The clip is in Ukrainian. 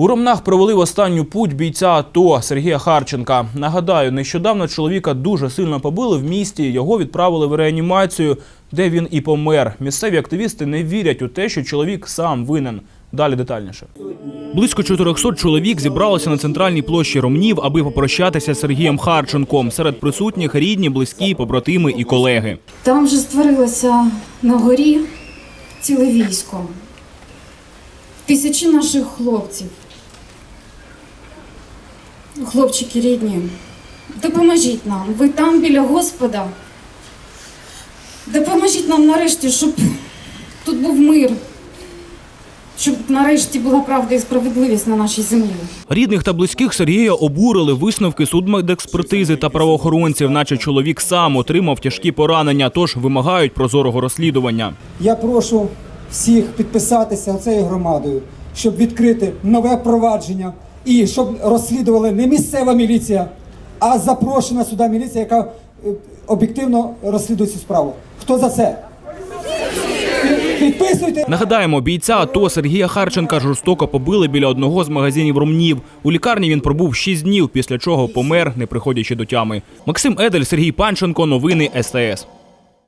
У Ромнах провели в останню путь бійця АТО Сергія Харченка. Нагадаю, нещодавно чоловіка дуже сильно побили в місті. Його відправили в реанімацію, де він і помер. Місцеві активісти не вірять у те, що чоловік сам винен. Далі детальніше. Близько 400 чоловік зібралося на центральній площі Ромнів, аби попрощатися з Сергієм Харченком. Серед присутніх рідні, близькі, побратими і колеги. Там вже створилося на горі ціле військо. Тисячі наших хлопців. Хлопчики рідні, допоможіть нам. Ви там біля Господа. Допоможіть нам нарешті, щоб тут був мир. Щоб нарешті була правда і справедливість на нашій землі. Рідних та близьких Сергія обурили висновки судмедекспертизи та правоохоронців, наче чоловік сам отримав тяжкі поранення, тож вимагають прозорого розслідування. Я прошу всіх підписатися цією громадою, щоб відкрити нове провадження і щоб розслідували не місцева міліція, а запрошена сюди міліція, яка е, об'єктивно розслідує цю справу. Хто за це? Підписуйте. Нагадаємо, бійця АТО Сергія Харченка жорстоко побили біля одного з магазинів Ромнів. У лікарні він пробув 6 днів, після чого помер, не приходячи до тями. Максим Едель, Сергій Панченко. Новини СТС.